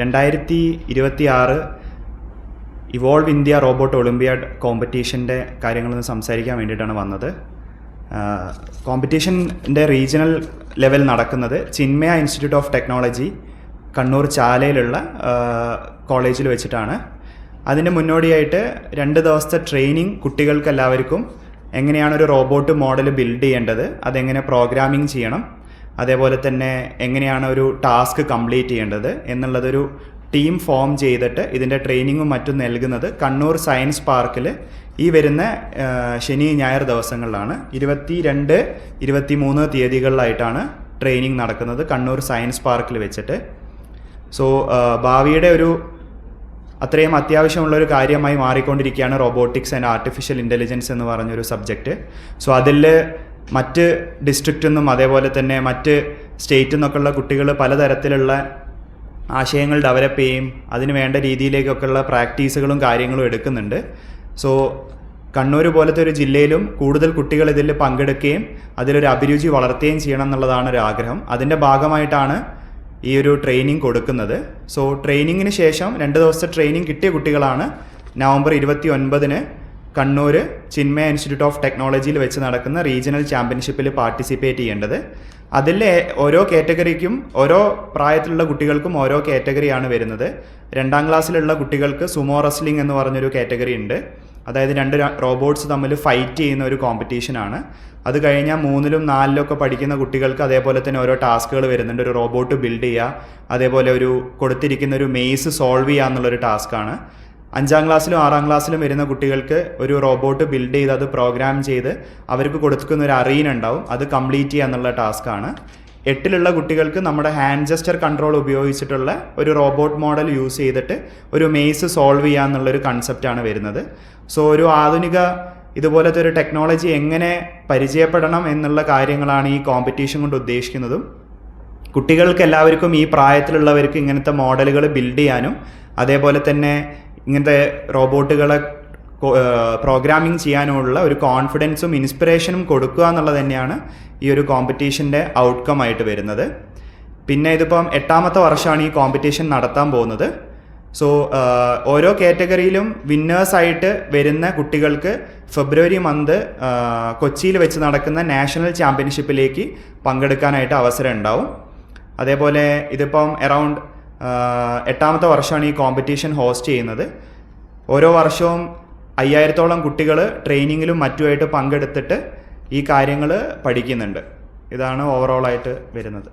രണ്ടായിരത്തി ഇരുപത്തി ആറ് ഇവോൾവ് ഇന്ത്യ റോബോട്ട് ഒളിമ്പിയാഡ് കോമ്പറ്റീഷന്റെ കാര്യങ്ങളൊന്ന് സംസാരിക്കാൻ വേണ്ടിയിട്ടാണ് വന്നത്. കോമ്പറ്റീഷന്റെ റീജിയണൽ ലെവൽ നടക്കുന്നത് Chinmaya institute of technology Kannur ചാലയിലുള്ള കോളേജിൽ വെച്ചിട്ടാണ്. അതിന് മുന്നോടിയായിട്ട് രണ്ട് ദിവസത്തെ ട്രെയിനിങ് കുട്ടികൾക്കെല്ലാവർക്കും എങ്ങനെയാണ് ഒരു റോബോട്ട് മോഡൽ ബിൽഡ് ചെയ്യേണ്ടത് അതെങ്ങനെ പ്രോഗ്രാമിംഗ് ചെയ്യണം അതേപോലെ തന്നെ എങ്ങനെയാണ് ഒരു ടാസ്ക് കംപ്ലീറ്റ് ചെയ്യേണ്ടത് എന്നുള്ളതൊരു ടീം ഫോം ചെയ്തിട്ട് ഇതിന്റെ ട്രെയിനിങ്ങും മറ്റും നൽകുന്നത് കണ്ണൂർ സയൻസ് പാർക്കിൽ ഈ വരുന്ന ശനി ഞായർ ദിവസങ്ങളിലാണ്. ഇരുപത്തി രണ്ട് ഇരുപത്തി മൂന്ന് തീയതികളിലായിട്ടാണ് ട്രെയിനിങ് നടക്കുന്നത് കണ്ണൂർ സയൻസ് പാർക്കിൽ വെച്ചിട്ട്. സോ ഭാവിയുടെ ഒരു അത്രയും അത്യാവശ്യമുള്ള ഒരു കാര്യമായി മാറിക്കൊണ്ടിരിക്കുകയാണ് റോബോട്ടിക്സ് ആൻഡ് ആർട്ടിഫിഷ്യൽ ഇന്റലിജൻസ് എന്ന് പറഞ്ഞൊരു സബ്ജക്റ്റ്. സോ അതിൽ മറ്റ് ഡിസ്ട്രിക്റ്റിൽ നിന്നും അതേപോലെ തന്നെ മറ്റ് സ്റ്റേറ്റിൽ നിന്നൊക്കെയുള്ള കുട്ടികൾ പലതരത്തിലുള്ള ആശയങ്ങൾ ഡെവലപ്പ് ചെയ്യും അതിന് വേണ്ട രീതിയിലേക്കൊക്കെയുള്ള പ്രാക്ടീസുകളും കാര്യങ്ങളും എടുക്കുന്നുണ്ട്. സോ കണ്ണൂർ പോലത്തെ ഒരു ജില്ലയിലും കൂടുതൽ കുട്ടികൾ ഇതിൽ പങ്കെടുക്കുകയും അതിലൊരു അഭിരുചി വളർത്തുകയും ചെയ്യണം എന്നുള്ളതാണ് ഒരു ആഗ്രഹം. അതിന്റെ ഭാഗമായിട്ടാണ് ഈ ഒരു ട്രെയിനിങ് കൊടുക്കുന്നത്. സോ ട്രെയിനിങ്ങിന് ശേഷം രണ്ട് ദിവസത്തെ ട്രെയിനിങ് കിട്ടിയ കുട്ടികളാണ് നവംബർ ഇരുപത്തി ഒൻപതിന് കണ്ണൂർ ചിന്മയ ഇൻസ്റ്റിറ്റ്യൂട്ട് ഓഫ് ടെക്നോളജിയിൽ വെച്ച് നടക്കുന്ന റീജിയണൽ ചാമ്പ്യൻഷിപ്പിൽ പാർട്ടിസിപ്പേറ്റ് ചെയ്യേണ്ടത്. അതിൽ ഓരോ കാറ്റഗറിക്കും ഓരോ പ്രായത്തിലുള്ള കുട്ടികൾക്കും ഓരോ കാറ്റഗറിയാണ് വരുന്നത്. രണ്ടാം ക്ലാസ്സിലുള്ള കുട്ടികൾക്ക് സുമോ റസ്ലിംഗ് എന്ന് പറഞ്ഞൊരു കാറ്റഗറി ഉണ്ട്. അതായത് രണ്ട് റോബോട്ട്സ് തമ്മിൽ ഫൈറ്റ് ചെയ്യുന്ന ഒരു കോമ്പറ്റീഷനാണ്. അത് കഴിഞ്ഞാൽ മൂന്നിലും നാലിലും ഒക്കെ പഠിക്കുന്ന കുട്ടികൾക്ക് അതേപോലെ തന്നെ ഓരോ ടാസ്കുകൾ വരുന്നുണ്ട്. ഒരു റോബോട്ട് ബിൽഡ് ചെയ്യുക അതേപോലെ ഒരു കൊടുത്തിരിക്കുന്ന ഒരു മെയ്സ് സോൾവ് ചെയ്യുക എന്നുള്ളൊരു ടാസ്ക്കാണ് അഞ്ചാം ക്ലാസ്സിലും ആറാം ക്ലാസ്സിലും വരുന്ന കുട്ടികൾക്ക് ഒരു റോബോട്ട് ബിൽഡ് ചെയ്ത് അത് പ്രോഗ്രാം ചെയ്ത് അവർക്ക് കൊടുക്കുന്ന ഒരു അറീന ഉണ്ടാവും. അത് കംപ്ലീറ്റ് ചെയ്യുക എന്നുള്ള ടാസ്ക്കാണ് എട്ടിലുള്ള കുട്ടികൾക്ക് നമ്മുടെ ഹാൻഡ് ജസ്റ്റർ കൺട്രോൾ ഉപയോഗിച്ചിട്ടുള്ള ഒരു റോബോട്ട് മോഡൽ യൂസ് ചെയ്തിട്ട് ഒരു മെയ്സ് സോൾവ് ചെയ്യുക എന്നുള്ളൊരു കൺസെപ്റ്റാണ് വരുന്നത്. സോ ഒരു ആധുനിക ഇതുപോലത്തെ ഒരു ടെക്നോളജി എങ്ങനെ പരിചയപ്പെടണം എന്നുള്ള കാര്യങ്ങളാണ് ഈ കോമ്പറ്റീഷൻ കൊണ്ട് ഉദ്ദേശിക്കുന്നതും. കുട്ടികൾക്ക് എല്ലാവർക്കും ഈ പ്രായത്തിലുള്ളവർക്ക് ഇങ്ങനത്തെ മോഡലുകൾ ബിൽഡ് ചെയ്യാനും അതേപോലെ തന്നെ ഇങ്ങനത്തെ റോബോട്ടുകളെ പ്രോഗ്രാമിംഗ് ചെയ്യാനുള്ള ഒരു കോൺഫിഡൻസും ഇൻസ്പിറേഷനും കൊടുക്കുക എന്നുള്ളത് തന്നെയാണ് ഈ ഒരു കോമ്പറ്റീഷന്റെ ഔട്ട്കം ആയിട്ട് വരുന്നത്. പിന്നെ ഇതിപ്പം എട്ടാമത്തെ വർഷമാണ് ഈ കോമ്പറ്റീഷൻ നടത്താൻ പോകുന്നത്. സോ ഓരോ കാറ്റഗറിയിലും വിന്നേഴ്സായിട്ട് വരുന്ന കുട്ടികൾക്ക് ഫെബ്രുവരി മന്ത് കൊച്ചിയിൽ വെച്ച് നടക്കുന്ന നാഷണൽ ചാമ്പ്യൻഷിപ്പിലേക്ക് പങ്കെടുക്കാനായിട്ട് അവസരം ഉണ്ടാവും. അതേപോലെ ഇതിപ്പം അറൗണ്ട് എട്ടാമത്തെ വർഷമാണ് ഈ കോമ്പറ്റീഷൻ ഹോസ്റ്റ് ചെയ്യുന്നത്. ഓരോ വർഷവും അയ്യായിരത്തോളം കുട്ടികൾ ട്രെയിനിങ്ങിലും മറ്റുമായിട്ട് പങ്കെടുത്തിട്ട് ഈ കാര്യങ്ങൾ പഠിക്കുന്നുണ്ട്. ഇതാണ് ഓവറോളായിട്ട് വരുന്നത്.